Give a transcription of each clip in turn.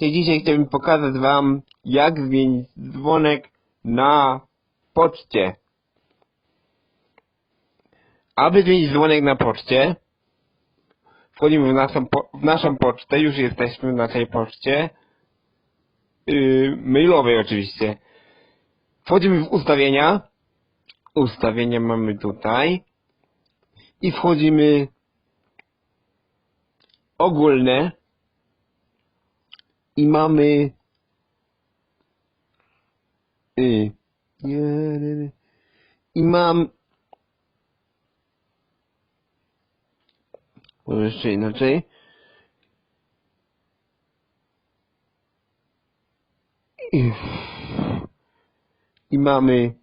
serdecznie. Dzisiaj chciałbym pokazać Wam, jak zmienić dzwonek na poczcie. Aby zmienić dzwonek na poczcie, wchodzimy w naszą, po, w naszą pocztę, już jesteśmy w naszej poczcie, yy, mailowej oczywiście. Wchodzimy w ustawienia, ustawienia mamy tutaj i wchodzimy ogólne i mamy y, i mam może jeszcze inaczej. I, i mamy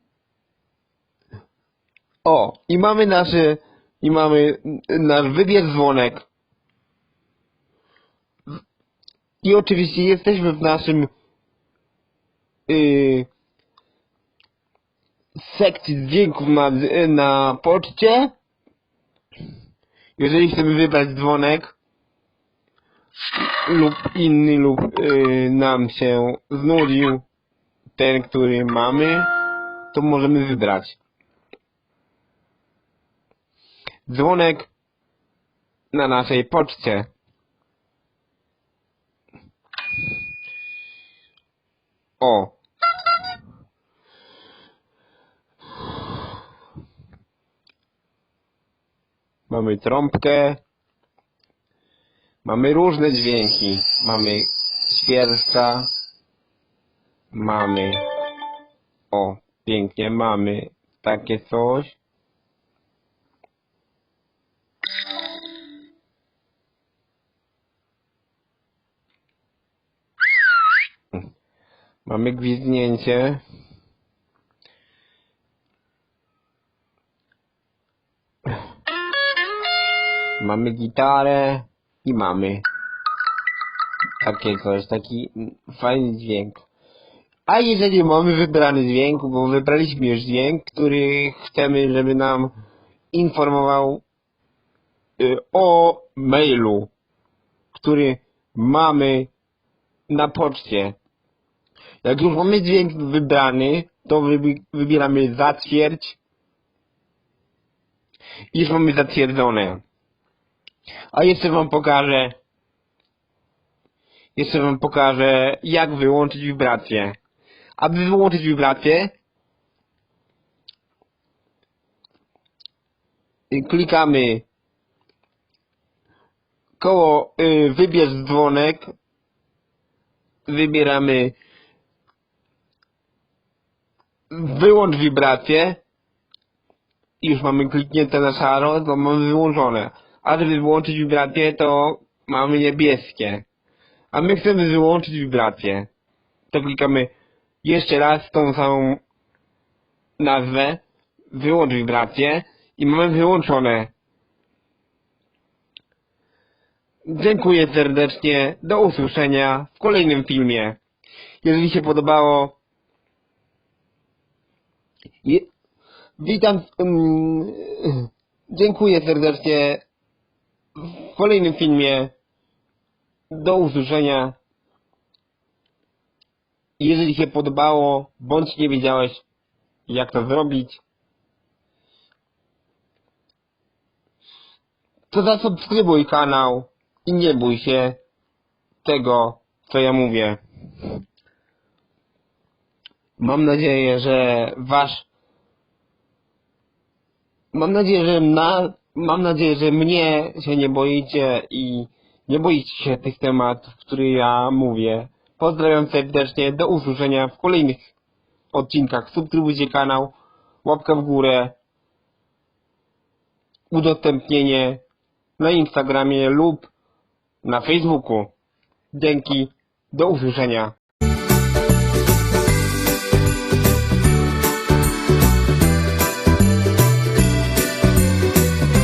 o i mamy nasze i mamy nasz wybierz dzwonek i oczywiście jesteśmy w naszym yy, sekcji dźwięków na, na poczcie. Jeżeli chcemy wybrać dzwonek lub inny lub yy, nam się znudził ten, który mamy, to możemy wybrać. Dzwonek na naszej poczcie. O. Mamy trąbkę. Mamy różne dźwięki. Mamy świerszcza. Mamy. O, pięknie. Mamy takie coś. Mamy gwizdnięcie. Mamy gitarę i mamy takie coś, taki fajny dźwięk. A jeżeli mamy wybrany dźwięk, bo wybraliśmy już dźwięk, który chcemy, żeby nam informował y, o mailu, który mamy na poczcie. Jak już mamy dźwięk wybrany, to wybi- wybieramy zatwierdź. I już mamy zatwierdzone. A jeszcze wam pokażę, jeszcze wam pokażę, jak wyłączyć wibrację. Aby wyłączyć wibrację, klikamy koło y, wybierz dzwonek, wybieramy wyłącz wibrację i już mamy kliknięte na szaro, to mamy wyłączone. A żeby wyłączyć wibrację, to mamy niebieskie. A my chcemy wyłączyć wibrację. To klikamy jeszcze raz tą samą nazwę, wyłącz wibrację i mamy wyłączone. Dziękuję serdecznie, do usłyszenia w kolejnym filmie. Jeżeli się podobało, witam, dziękuję serdecznie w kolejnym filmie. Do usłyszenia. Jeżeli się podobało, bądź nie wiedziałeś, jak to zrobić, to zasubskrybuj kanał i nie bój się tego, co ja mówię. Mam nadzieję, że wasz Mam nadzieję, że na mam nadzieję, że mnie się nie boicie i nie boicie się tych tematów, które ja mówię. Pozdrawiam serdecznie, do usłyszenia w kolejnych odcinkach. Subskrybujcie kanał, łapka w górę, udostępnienie na Instagramie lub na Facebooku. Dzięki, do usłyszenia.